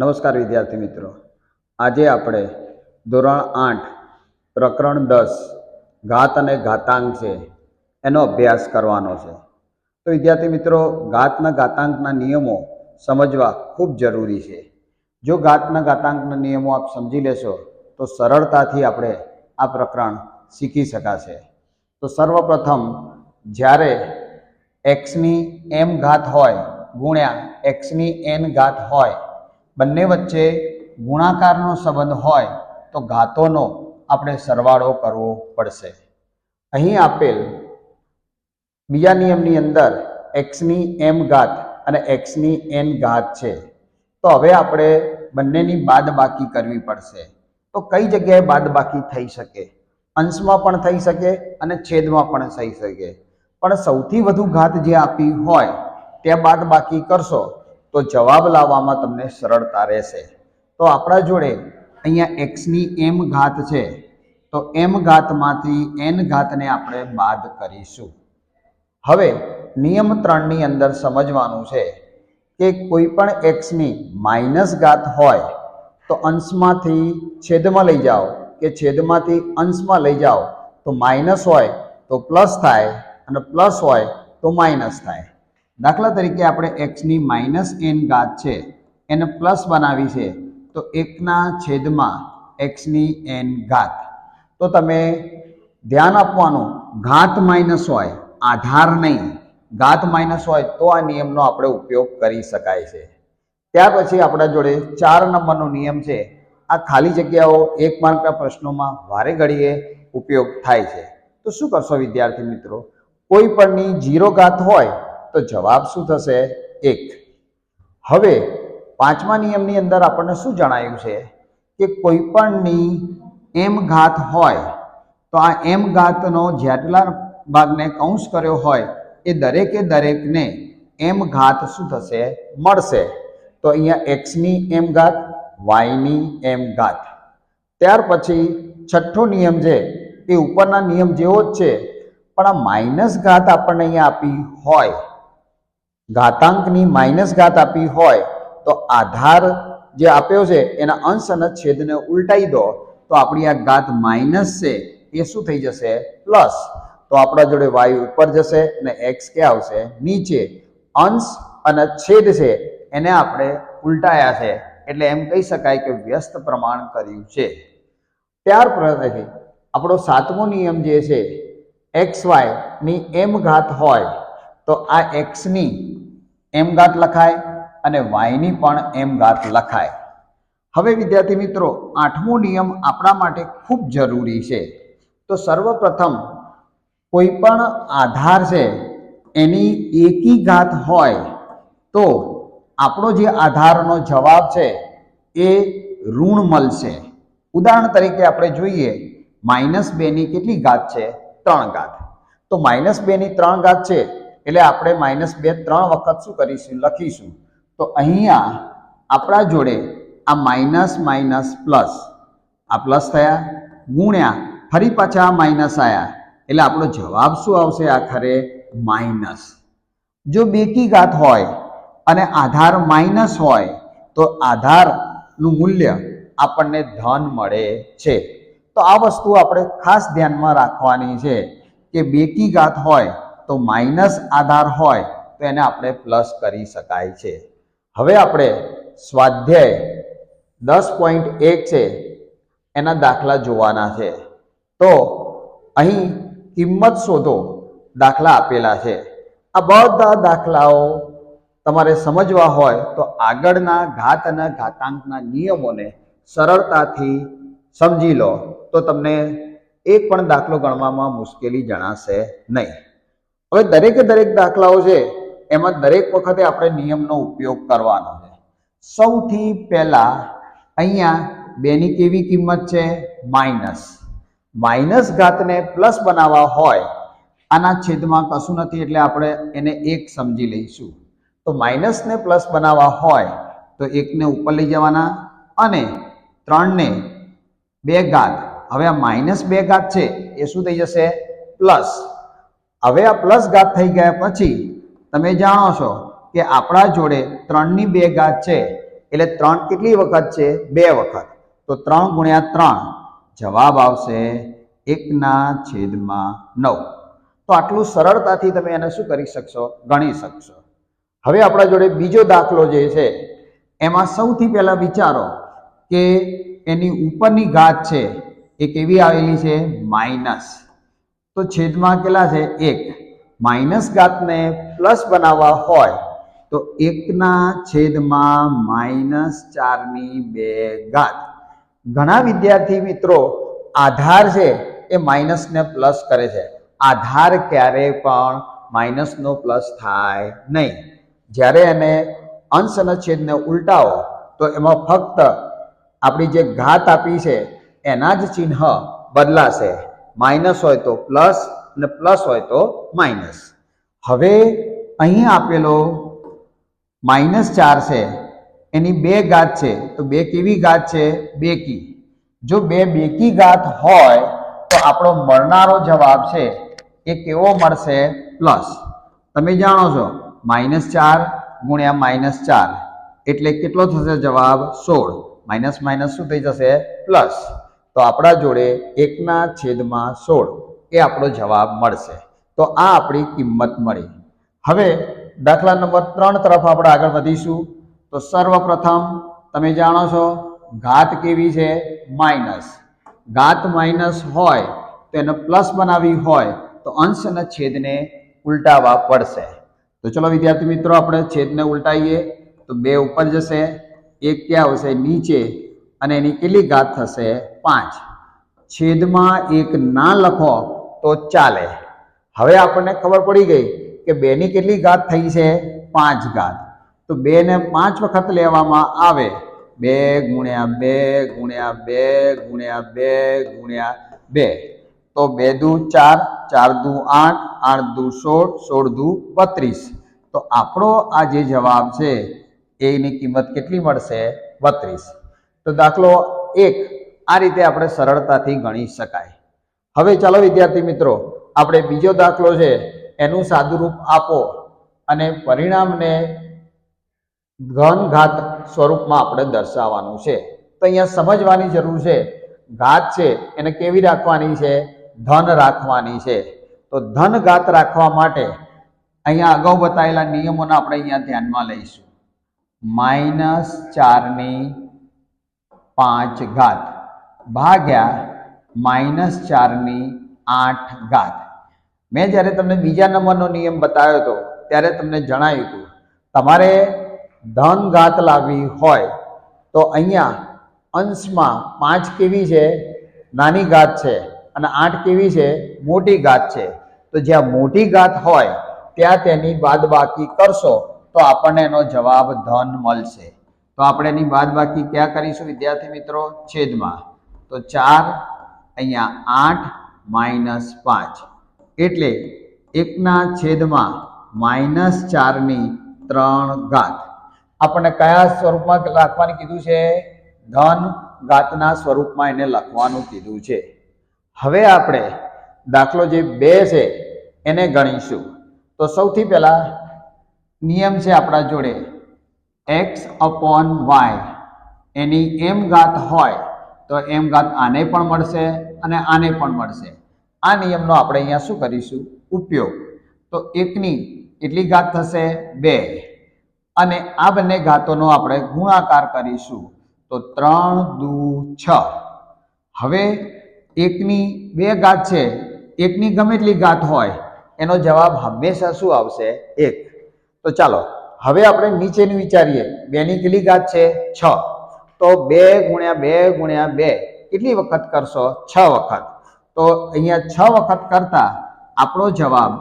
નમસ્કાર વિદ્યાર્થી મિત્રો. આજે આપણે ધોરણ આઠ, પ્રકરણ દસ, ઘાત અને ઘાતાંક છે, એનો અભ્યાસ કરવાનો છે. તો વિદ્યાર્થી મિત્રો ઘાતના ઘાતાંકના નિયમો સમજવા ખૂબ જરૂરી છે. જો ઘાતના ઘાતાંકના નિયમો આપ સમજી લેશો, તો સરળતાથી આપણે આ પ્રકરણ શીખી શકાશે. તો સર્વપ્રથમ, જ્યારે એક્સની એમ ઘાત હોય, ગુણ્યા એક્સની એન ઘાત હોય બંને વચ્ચે ગુણાકારનો સંબંધ હોય તો ઘાતોનો આપણે સરવાળો કરવો પડશે. અહીં આપેલ બીજા નિયમની અંદર એક્સની એમ ઘાત અને એક્સની એન ઘાત છે. તો હવે આપણે બંનેની બાદબાકી કરવી પડશે. તો કઈ જગ્યાએ બાદબાકી થઈ શકે? અંશમાં પણ થઈ શકે અને છેદમાં પણ થઈ શકે. પણ સૌથી વધુ ઘાત જે આપી હોય, ત્યાં બાદબાકી કરશો તો જવાબ લાવવામાં તમને સરળતા રહેશે. તો આપણા જોડે અહીંયા એક્સની એમ ઘાત છે. તો એમ ઘાતમાંથી એન ઘાતને આપણે બાદ કરીશું. હવે નિયમ ત્રણની અંદર સમજવાનું છે કે કોઈ પણ એક્સની માઇનસ ઘાત હોય તો અંશમાંથી છેદમાં લઈ જાઓ કે છેદમાંથી અંશમાં લઈ જાઓ તો માઇનસ હોય તો પ્લસ થાય અને પ્લસ હોય તો માઇનસ થાય. દાખલા તરીકે આપણે એક્સની માઇનસ એન ઘાત છે એને પ્લસ બનાવી છે, તો એકના છેદમાં એક્સની એન ઘાત. તો તમે ધ્યાન આપવાનું, ઘાત માઇનસ હોય, આધાર નહીં, ઘાત માઇનસ હોય તો આ નિયમનો આપણે ઉપયોગ કરી શકાય છે. ત્યાર પછી આપણા જોડે ચાર નંબરનો નિયમ છે, આ ખાલી જગ્યાઓ એક માર્કના પ્રશ્નોમાં વારે ઘડીએ ઉપયોગ થાય છે. તો શું કરશો વિદ્યાર્થી મિત્રો? કોઈ પણની જીરો ઘાત હોય તો જવાબ શું થશે? એક. હવે પાંચમા નિયમની અંદર આપણને શું જણાયું છે? કે કોઈ પણની એમ ઘાત હોય, તો આ એમ ઘાતનો જેટલા ભાગને કૌંસ કર્યો હોય, એ દરેકે દરેકને એમ ઘાત શું થશે? મળશે. તો અહીંયા એક્સની એમ ઘાત, વાયની એમ ઘાત. ત્યાર પછી છઠ્ઠો નિયમ છે, એ ઉપરના નિયમ જેવો જ છે, પણ આ માઇનસ ઘાત આપણને અહીંયા આપી હોય ઘાતાંકની માઇનસ ઘાત આપી હોય તો આધાર જે આપ્યો છે એના અંશ અને છેદને ઉલટાઈ દો, તો આપણી આ ઘાત માઇનસ છે એ શું થઈ જશે? પ્લસ. તો આપણા જોડે વાયુ ઉપર જશે અને એક્સ કે આવશે? નીચે. અંશ અને છેદ છે એને આપણે ઉલટાયા છે. એટલે એમ કહી શકાય કે વ્યસ્ત પ્રમાણ કર્યું છે. ત્યાર પછી આપણો સાતમો નિયમ જે છે એક્સ વાયની એમ ઘાત હોય તો આ એક્સની એમ ઘાત લખાય અને વાયની પણ એમ ઘાત લખાય. હવે વિદ્યાર્થી મિત્રો, આઠમો નિયમ આપણા માટે ખૂબ જરૂરી છે. તો સર્વપ્રથમ કોઈ પણ આધાર છે, એની એકી ઘાત હોય, તો આપણો જે આધારનો જવાબ છે, એ ઋણ મળશે. ઉદાહરણ તરીકે આપણે જોઈએ, માઇનસ બેની કેટલી ઘાત છે? ત્રણ ઘાત. તો માઇનસ બેની ત્રણ ઘાત છે એટલે આપણે માઇનસ બે ત્રણ વખત શું કરીશું? લખીશું. તો અહીંયા આપણા જોડે આ માઇનસ માઇનસ પ્લસ, આ પ્લસ થયા, ગુણ્યા, ફરી પાછા આ માઇનસ આવ્યા એટલે આપણો જવાબ શું આવશે આખરે? માઇનસ. જો બેકી ઘાત હોય અને આધાર માઇનસ હોય, તો આધારનું મૂલ્ય આપણને ધન મળે છે. તો આ વસ્તુ આપણે ખાસ ધ્યાનમાં રાખવાની છે કે બેકી ઘાત હોય તો માઇનસ આધાર હોય તો એને આપણે પ્લસ કરી શકાય છે. હવે આપણે સ્વાધ્યાય દસ પોઈન્ટ એક છે, એના દાખલા જોવાના છે. તો અહીં કિંમત શોધો, દાખલા આપેલા છે. આ બધા દાખલાઓ તમારે સમજવા હોય તો આગળના ઘાત અને ઘાતાંકના નિયમોને સરળતાથી સમજી લો. તો તમને એક પણ દાખલો ગણવામાં મુશ્કેલી જણાશે નહીં. હવે દરેકે દરેક દાખલાઓ છે, એમાં દરેક વખતે આપણે નિયમનો ઉપયોગ કરવાનો છે. સૌથી પહેલા અહીંયા બેની કેવી કિંમત છે? માઇનસ. માઇનસ ઘાતને પ્લસ બનાવવા હોય, આના છેદમાં કશું નથી એટલે આપણે એને એક સમજી લઈશું. તો માઇનસને પ્લસ બનાવવા હોય, તો એકને ઉપર લઈ જવાના અને ત્રણને બે ઘાત. હવે આ માઇનસ બે ઘાત છે, એ શું થઈ જશે? પ્લસ. હવે આ પ્લસ ઘાત થઈ ગયા પછી તમે જાણો છો કે આપણા જોડે ત્રણની બે ઘાત છે, એટલે ત્રણ કેટલી વખત છે? બે વખત. તો ત્રણ ગુણ્યા ત્રણ જવાબ આવશે એકના છેદમાં નવ. તો આટલું સરળતાથી તમે એને શું કરી શકશો? ગણી શકશો. હવે આપણા જોડે બીજો દાખલો જે છે, એમાં સૌથી પહેલા વિચારો કે એની ઉપરની ઘાત છે, એ કેવી આવેલી છે? માઇનસ. તો છેદમાં કેટલા છે? એક. માઇનસ ઘાતને પ્લસ બનાવવા હોય તો એકના છેદમાં માઇનસ ચારની બે ઘાત. ઘણા વિદ્યાર્થી મિત્રો આધાર છે એ માઇનસને પ્લસ કરે છે. આધાર ક્યારેય પણ માઇનસનો પ્લસ થાય નહીં. જ્યારે એને અંશ અને છેદને ઉલટાવો, તો એમાં ફક્ત આપણી જે ઘાત આપી છે એના જ ચિહ્ન બદલાશે. માઇનસ હોય તો પ્લસ અને પ્લસ હોય તો માઇનસ. હવે અહીં આપેલો માઇનસ ચાર છે, એની બે ઘાત છે, તો બે કેવી ઘાત છે? બેકી. જો બે બેકી ઘાત હોય, તો આપણો મળનારો જવાબ છે, એ કેવો મળશે? પ્લસ. તમે જાણો છો, માઇનસ ચાર ગુણ્યા માઇનસ ચાર. એટલે કેટલો થશે જવાબ? સોળ. માઇનસ માઇનસ શું થઈ જશે? પ્લસ. તો આપણા જોડે એકના છેદમાં સોળ એ આપણો જવાબ મળશે. તો આ આપણી કિંમત મળી. હવે દાખલા નંબર ત્રણ તરફ આપણે આગળ વધીશું. તો સર્વપ્રથમ તમે જાણો છો ઘાત કેવી છે? માઇનસ. ઘાત માઇનસ હોય તો એને પ્લસ બનાવવી હોય તો અંશ અને છેદને ઉલટાવવા પડશે. તો ચલો વિદ્યાર્થી મિત્રો, આપણે છેદને ઉલટાવીએ તો બે ઉપર જશે, એક ક્યાં આવશે? નીચે. અને એની કેટલી ઘાત થશે? પાંચ. છેદમાં એક ના લખો તો ચાલે. હવે આપણને ખબર પડી ગઈ કે બેની કેટલી ઘાત થઈ છે? પાંચ ઘાત. તો બેને પાંચ વખત લેવામાં આવે. બે ગુણ્યા બે ગુણ્યા બે ગુણ્યા બે ગુણ્યા બે. તો બે દુ ચાર ચાર દુ આઠ આઠ દુ સોળ સોળ દુ બત્રીસ. તો આપણો આ જે જવાબ છે, એની કિંમત કેટલી મળશે? બત્રીસ. તો દાખલો એક, આ રીતે આપણે સરળતાથી ગણી શકાય. હવે ચાલો વિદ્યાર્થી મિત્રો, આપણે બીજો દાખલો છે, એનું સાદુરૂપ આપો અને પરિણામને ઘન ઘાત સ્વરૂપમાં આપણે દર્શાવવાનું છે. તો અહીંયા સમજવાની જરૂર છે, ઘાત છે, એને કેવી રાખવાની છે? ધન રાખવાની છે. તો ધન ઘાત રાખવા માટે અહીંયા અગાઉ બતાવેલા નિયમોને આપણે અહીંયા ધ્યાનમાં લઈશું. માઇનસ ચારની પાંચ ઘાત ભાગ્યા માઇનસ ચારની આઠ ઘાત. મેં જ્યારે તમને બીજા નંબરનો નિયમ બતાવ્યો હતો, ત્યારે તમને જણાવ્યું હતું, તમારે ધન ઘાત લાવવી હોય તો અહીંયા અંશમાં પાંચ કેવી છે? નાની ઘાત છે અને આઠ કેવી છે? મોટી ઘાત છે. તો જ્યાં મોટી ઘાત હોય, ત્યાં તેની બાદબાકી કરશો તો આપણને એનો જવાબ ધન મળશે. તો આપણે એની બાદબાકી ક્યાં કરીશું, વિદ્યાર્થી મિત્રો? છેદમાં. તો ચાર અહીંયા આઠ માઇનસ પાંચ. એટલે એકના છેદમાં માઇનસ ચારની ત્રણ ઘાત. આપણને કયા સ્વરૂપમાં રાખવાનું કીધું છે? ધન ઘાતના સ્વરૂપમાં એને લખવાનું કીધું છે. હવે આપણે દાખલો જે બે છે, એને ગણીશું. તો સૌથી પહેલા નિયમ છે આપણા જોડે. X upon Y. એની એમ ઘાત હોય તો એમ ઘાત આને પણ મળશે અને આને પણ મળશે. આ નિયમનો આપણે અહીંયા શું કરીશું? ઉપયોગ. તો એકની કેટલી ઘાત થશે બે. અને આ બંને ઘાતોનો આપણે ગુણાકાર કરીશું. તો ત્રણ દુ છ. હવે એકની બે ઘાત છે. એકની ગમે એટલી ઘાત હોય, એનો જવાબ હંમેશા શું આવશે? એક. તો ચાલો હવે આપણે નીચેનું વિચારીએ. બેની કેટલી ઘાત છે? છ. તો બે ગુણ્યા બે ગુણ્યા બે. કેટલી વખત કરશો? છ વખત. તો અહીંયા છ વખત કરતા આપણો જવાબ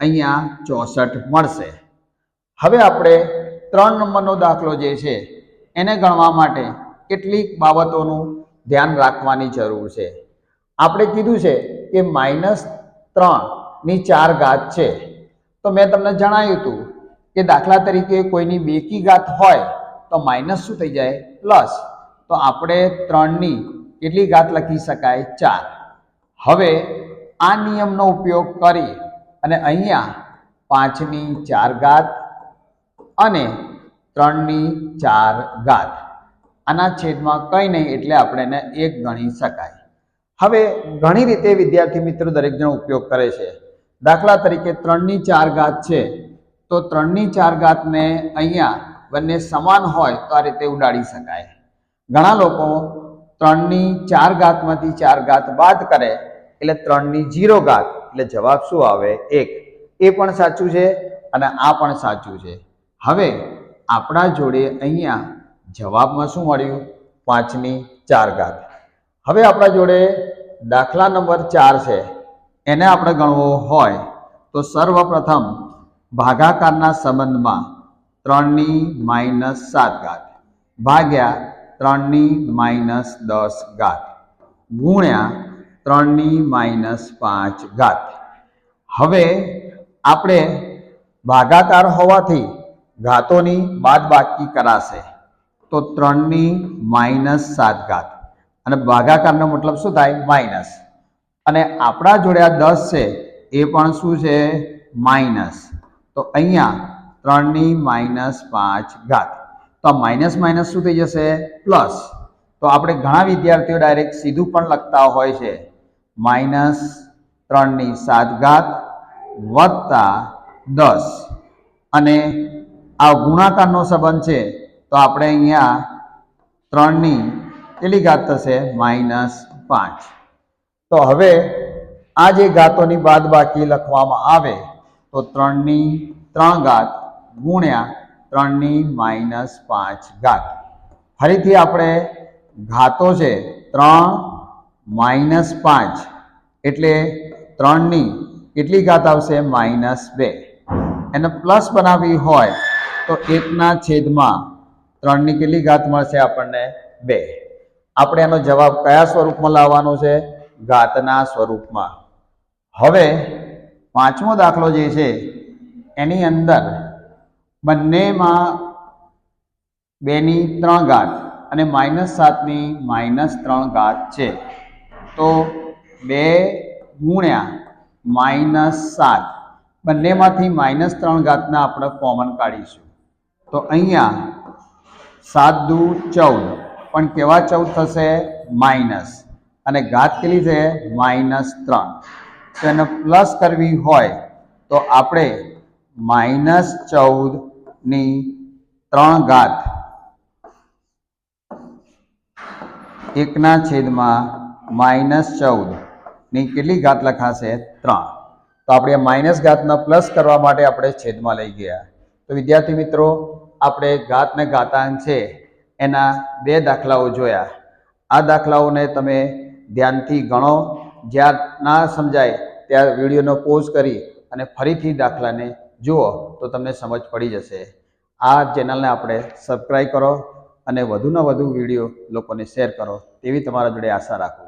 અહીંયા ચોસઠ મળશે. હવે આપણે ત્રણ નંબરનો દાખલો જે છે, એને ગણવા માટે કેટલીક બાબતોનું ધ્યાન રાખવાની જરૂર છે. આપણે કીધું છે કે માઇનસ ત્રણની ચાર ઘાત છે. તો મેં તમને જણાવ્યું હતું કે દાખલા તરીકે કોઈની બેકી ઘાત હોય તો માઇનસ શું થઈ જાય? પ્લસ. તો આપણે ત્રણની કેટલી ઘાત લખી શકાય? ચાર. હવે આ નિયમનો ઉપયોગ કરી અને અહીંયા પાંચની ચાર ઘાત અને ત્રણની ચાર ઘાત આના છેદમાં કંઈ નહીં એટલે આપણે એને એક ગણી શકાય. હવે ઘણી રીતે વિદ્યાર્થી મિત્રો દરેક જણ ઉપયોગ કરે છે. દાખલા તરીકે ત્રણની ચાર ઘાત છે. તો ત્રણની ચાર ઘાતને અહીંયા બંને સમાન હોય તો આ રીતે ઉડાડી શકાય. ઘણા લોકો ત્રણની ચાર ઘાતમાંથી ચાર ઘાત બાદ કરે એટલે ત્રણની જીરો ઘાત, એટલે જવાબ શું આવે? એક. એ પણ સાચું છે અને આ પણ સાચું છે. હવે આપણા જોડે અહીંયા જવાબમાં શું મળ્યું? પાંચની ચાર ઘાત. હવે આપણા જોડે દાખલા નંબર ચાર છે. એને આપણે ગણવો હોય તો સર્વપ્રથમ ભાગાકારના સંબંધમાં ત્રણની માઇનસ સાત ઘાત, ભાગ્યા ત્રણની માઇનસ દસ ઘાત, ગુણ્યા ત્રણની માઇનસ પાંચ ઘાત. હવે આપણે ભાગાકાર હોવાથી ઘાતોની બાદબાકી કરાશે. તો ત્રણની માઇનસ સાત ઘાત. અને ભાગાકારનો મતલબ શું થાય? માઇનસ. અને આપણા જોડે આ દસ છે, એ પણ શું છે? માઇનસ. તો અહીંયા ત્રણની માઇનસ પાંચ ઘાત. તો આ માઇનસ માઇનસ શું થઈ જશે? પ્લસ. તો આપણે ઘણા વિદ્યાર્થીઓ ડાયરેક્ટ સીધું પણ લખતા હોય છે. માઇનસ ત્રણની સાત ઘાત વત્તા દસ. અને આ ગુણાકારનો સંબંધ છે, તો આપણે અહીંયા ત્રણની કેટલી ઘાત થશે? માઇનસ પાંચ. તો હવે આ જે ઘાતોની બાદ બાકી લખવામાં આવે તો ત્રણની ત્રણ ઘાત ગુણ્યા ત્રણની માઇનસ પાંચ ઘાત. ફરીથી આપણે ઘાતો છે ત્રણ માઇનસ પાંચ એટલે ત્રણની કેટલી ઘાત આવશે? માઇનસ બે. એને પ્લસ બનાવવી હોય તો એકના છેદમાં ત્રણની કેટલી ઘાત મળશે આપણને? બે. આપણે એનો જવાબ કયા સ્વરૂપમાં લાવવાનો છે? ઘાતના સ્વરૂપમાં. હવે પાંચમો દાખલો જે છે, એની અંદર બંનેમાં બેની ત્રણ ઘાત અને માઇનસ સાતની માઇનસ ત્રણ ઘાત છે. તો બે ગુણ્યા માઇનસ સાત, બંનેમાંથી માઇનસ ત્રણ ઘાતના આપણે કોમન કાઢીશું. તો અહીંયા સાત દુ ચૌદ, પણ કેવા ચૌદ થશે? માઇનસ. અને ઘાત કેટલી છે? માઇનસ ત્રણ. તો એને પ્લસ કરવી હોય તો આપણે માઇનસ ચૌદની ત્રણ ઘાત એકના છેદમાં માઇનસ ચૌદની કેટલી ઘાત લખાશે? ત્રણ. તો આપણે માઇનસ ઘાતના પ્લસ કરવા માટે આપણે છેદમાં લઈ ગયા. તો વિદ્યાર્થી મિત્રો, આપણે ઘાત ને ઘાતાંક છે એના બે દાખલાઓ જોયા. આ દાખલાઓને તમે ધ્યાનથી ગણો. જ્યાં ના સમજાય ત્યાં વિડીયોનો પોઝ કરી અને ફરીથી દાખલાને જુઓ તો તમને સમજ પડી જશે. આ ચેનલને આપણે સબસ્ક્રાઈબ કરો અને વધુને વધુ વીડિયો લોકોને શેર કરો, તેવી તમારા જોડે આશા રાખું.